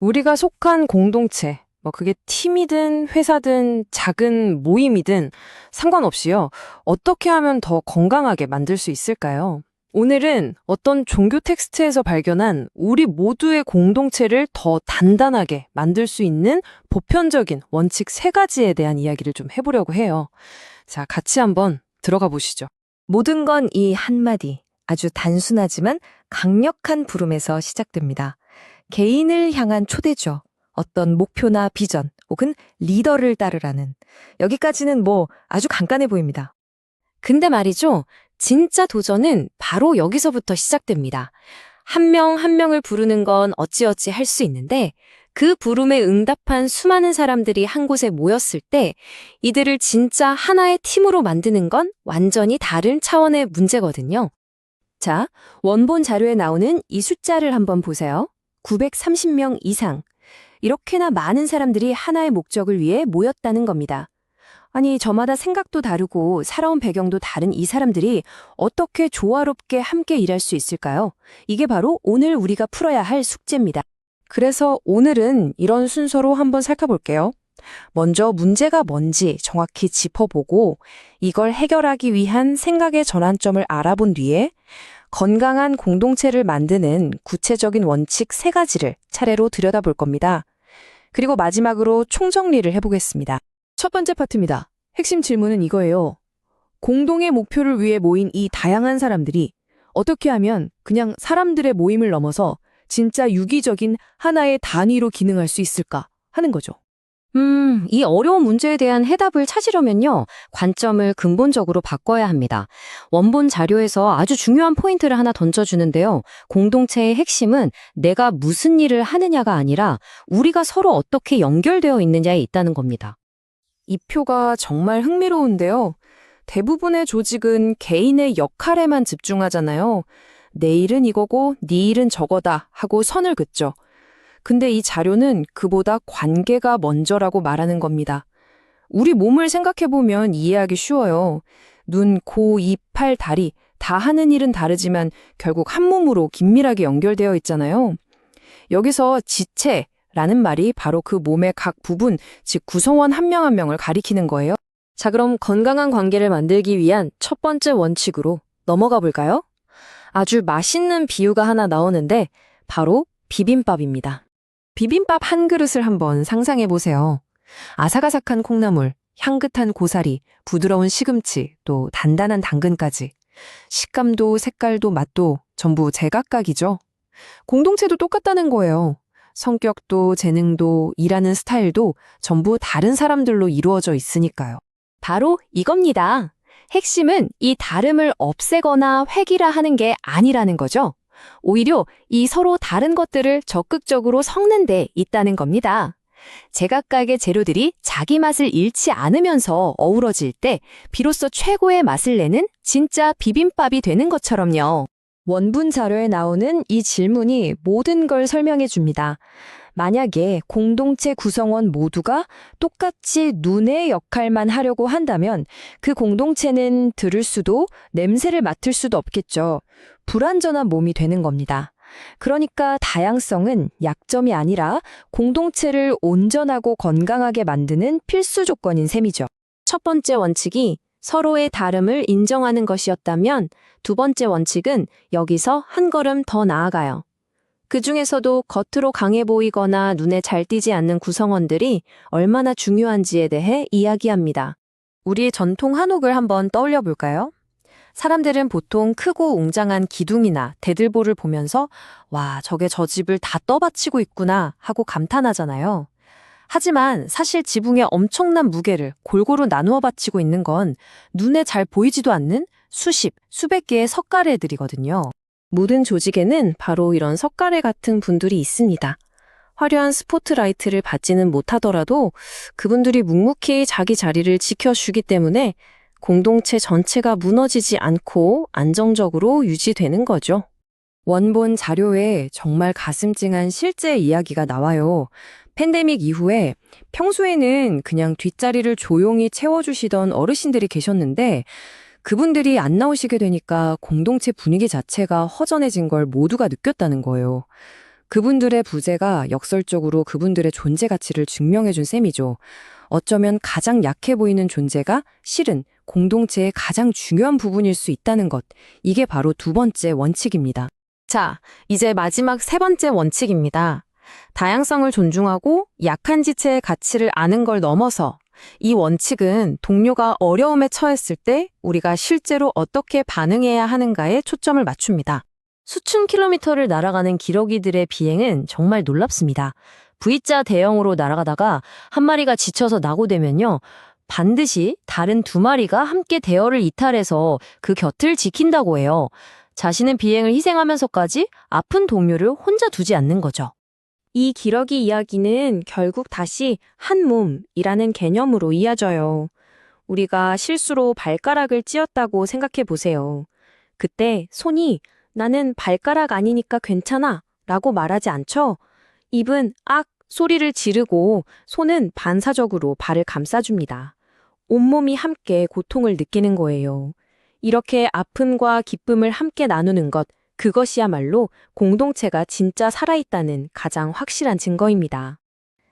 우리가 속한 공동체, 뭐 그게 팀이든 회사든 작은 모임이든 상관없이요. 어떻게 하면 더 건강하게 만들 수 있을까요? 오늘은 어떤 종교 텍스트에서 발견한 우리 모두의 공동체를 더 단단하게 만들 수 있는 보편적인 원칙 세 가지에 대한 이야기를 좀 해보려고 해요. 자, 같이 한번 들어가 보시죠. 모든 건 이 한마디, 아주 단순하지만 강력한 부름에서 시작됩니다. 개인을 향한 초대죠. 어떤 목표나 비전 혹은 리더를 따르라는. 여기까지는 뭐 아주 간단해 보입니다. 근데 말이죠. 진짜 도전은 바로 여기서부터 시작됩니다. 한명한 명을 부르는 건 어찌어찌 할 수 있는데 그 부름에 응답한 수많은 사람들이 한 곳에 모였을 때 이들을 진짜 하나의 팀으로 만드는 건 완전히 다른 차원의 문제거든요. 자, 원본 자료에 나오는 이 숫자를 한번 보세요. 930명 이상. 이렇게나 많은 사람들이 하나의 목적을 위해 모였다는 겁니다. 아니, 저마다 생각도 다르고 살아온 배경도 다른 이 사람들이 어떻게 조화롭게 함께 일할 수 있을까요? 이게 바로 오늘 우리가 풀어야 할 숙제입니다. 그래서 오늘은 이런 순서로 한번 살펴볼게요. 먼저 문제가 뭔지 정확히 짚어보고 이걸 해결하기 위한 생각의 전환점을 알아본 뒤에 건강한 공동체를 만드는 구체적인 원칙 세 가지를 차례로 들여다볼 겁니다. 그리고 마지막으로 총정리를 해보겠습니다. 첫 번째 파트입니다. 핵심 질문은 이거예요. 공동의 목표를 위해 모인 이 다양한 사람들이 어떻게 하면 그냥 사람들의 모임을 넘어서 진짜 유기적인 하나의 단위로 기능할 수 있을까 하는 거죠. 음, 이 어려운 문제에 대한 해답을 찾으려면요, 관점을 근본적으로 바꿔야 합니다. 원본 자료에서 아주 중요한 포인트를 하나 던져주는데요. 공동체의 핵심은 내가 무슨 일을 하느냐가 아니라 우리가 서로 어떻게 연결되어 있느냐에 있다는 겁니다. 이 표가 정말 흥미로운데요. 대부분의 조직은 개인의 역할에만 집중하잖아요. 내 일은 이거고 네 일은 저거다 하고 선을 긋죠. 근데 이 자료는 그보다 관계가 먼저라고 말하는 겁니다. 우리 몸을 생각해보면 이해하기 쉬워요. 눈, 코, 입, 팔, 다리 다 하는 일은 다르지만 결국 한 몸으로 긴밀하게 연결되어 있잖아요. 여기서 지체라는 말이 바로 그 몸의 각 부분, 즉 구성원 한 명 한 명을 가리키는 거예요. 자, 그럼 건강한 관계를 만들기 위한 첫 번째 원칙으로 넘어가 볼까요? 아주 맛있는 비유가 하나 나오는데 바로 비빔밥입니다. 비빔밥 한 그릇을 한번 상상해 보세요. 아삭아삭한 콩나물, 향긋한 고사리, 부드러운 시금치, 또 단단한 당근까지. 식감도 색깔도 맛도 전부 제각각이죠. 공동체도 똑같다는 거예요. 성격도 재능도 일하는 스타일도 전부 다른 사람들로 이루어져 있으니까요. 바로 이겁니다. 핵심은 이 다름을 없애거나 획일화 하는 게 아니라는 거죠. 오히려 이 서로 다른 것들을 적극적으로 섞는 데 있다는 겁니다. 제각각의 재료들이 자기 맛을 잃지 않으면서 어우러질 때 비로소 최고의 맛을 내는 진짜 비빔밥이 되는 것처럼요. 원분 자료에 나오는 이 질문이 모든 걸 설명해 줍니다. 만약에 공동체 구성원 모두가 똑같이 눈의 역할만 하려고 한다면 그 공동체는 들을 수도 냄새를 맡을 수도 없겠죠. 불완전한 몸이 되는 겁니다. 그러니까 다양성은 약점이 아니라 공동체를 온전하고 건강하게 만드는 필수 조건인 셈이죠. 첫 번째 원칙이 서로의 다름을 인정하는 것이었다면 두 번째 원칙은 여기서 한 걸음 더 나아가요. 그 중에서도 겉으로 강해 보이거나 눈에 잘 띄지 않는 구성원들이 얼마나 중요한지에 대해 이야기합니다. 우리의 전통 한옥을 한번 떠올려 볼까요? 사람들은 보통 크고 웅장한 기둥이나 대들보를 보면서 와, 저게 저 집을 다 떠받치고 있구나 하고 감탄하잖아요. 하지만 사실 지붕의 엄청난 무게를 골고루 나누어 바치고 있는 건 눈에 잘 보이지도 않는 수십, 수백 개의 석가래들이거든요. 모든 조직에는 바로 이런 석가래 같은 분들이 있습니다. 화려한 스포트라이트를 받지는 못하더라도 그분들이 묵묵히 자기 자리를 지켜주기 때문에 공동체 전체가 무너지지 않고 안정적으로 유지되는 거죠. 원본 자료에 정말 가슴 찡한 실제 이야기가 나와요. 팬데믹 이후에 평소에는 그냥 뒷자리를 조용히 채워주시던 어르신들이 계셨는데 그분들이 안 나오시게 되니까 공동체 분위기 자체가 허전해진 걸 모두가 느꼈다는 거예요. 그분들의 부재가 역설적으로 그분들의 존재 가치를 증명해준 셈이죠. 어쩌면 가장 약해 보이는 존재가 실은 공동체의 가장 중요한 부분일 수 있다는 것. 이게 바로 두 번째 원칙입니다. 자, 이제 마지막 세 번째 원칙입니다. 다양성을 존중하고 약한 지체의 가치를 아는 걸 넘어서 이 원칙은 동료가 어려움에 처했을 때 우리가 실제로 어떻게 반응해야 하는가에 초점을 맞춥니다. 수천 킬로미터를 날아가는 기러기들의 비행은 정말 놀랍습니다. V자 대형으로 날아가다가 한 마리가 지쳐서 낙오되면요. 반드시 다른 두 마리가 함께 대어를 이탈해서 그 곁을 지킨다고 해요. 자신은 비행을 희생하면서까지 아픈 동료를 혼자 두지 않는 거죠. 이 기러기 이야기는 결국 다시 한 몸이라는 개념으로 이어져요. 우리가 실수로 발가락을 찧었다고 생각해 보세요. 그때 손이 나는 발가락 아니니까 괜찮아 라고 말하지 않죠? 입은 악 소리를 지르고 손은 반사적으로 발을 감싸줍니다. 온몸이 함께 고통을 느끼는 거예요. 이렇게 아픔과 기쁨을 함께 나누는 것, 그것이야말로 공동체가 진짜 살아있다는 가장 확실한 증거입니다.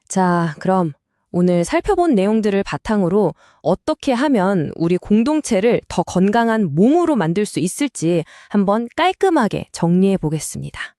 자, 그럼 오늘 살펴본 내용들을 바탕으로 어떻게 하면 우리 공동체를 더 건강한 몸으로 만들 수 있을지 한번 깔끔하게 정리해 보겠습니다.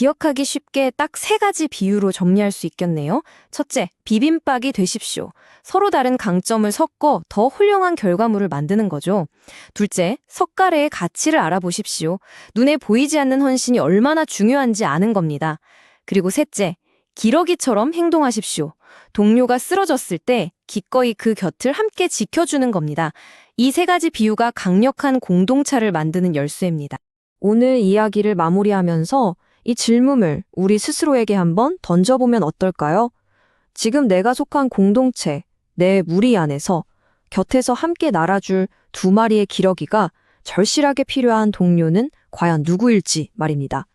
기억하기 쉽게 딱 세 가지 비유로 정리할 수 있겠네요. 첫째, 비빔밥이 되십시오. 서로 다른 강점을 섞어 더 훌륭한 결과물을 만드는 거죠. 둘째, 석가래의 가치를 알아보십시오. 눈에 보이지 않는 헌신이 얼마나 중요한지 아는 겁니다. 그리고 셋째, 기러기처럼 행동하십시오. 동료가 쓰러졌을 때 기꺼이 그 곁을 함께 지켜주는 겁니다. 이 세 가지 비유가 강력한 공동체를 만드는 열쇠입니다. 오늘 이야기를 마무리하면서 이 질문을 우리 스스로에게 한번 던져보면 어떨까요? 지금 내가 속한 공동체, 내 무리 안에서 곁에서 함께 날아줄 두 마리의 기러기가 절실하게 필요한 동료는 과연 누구일지 말입니다.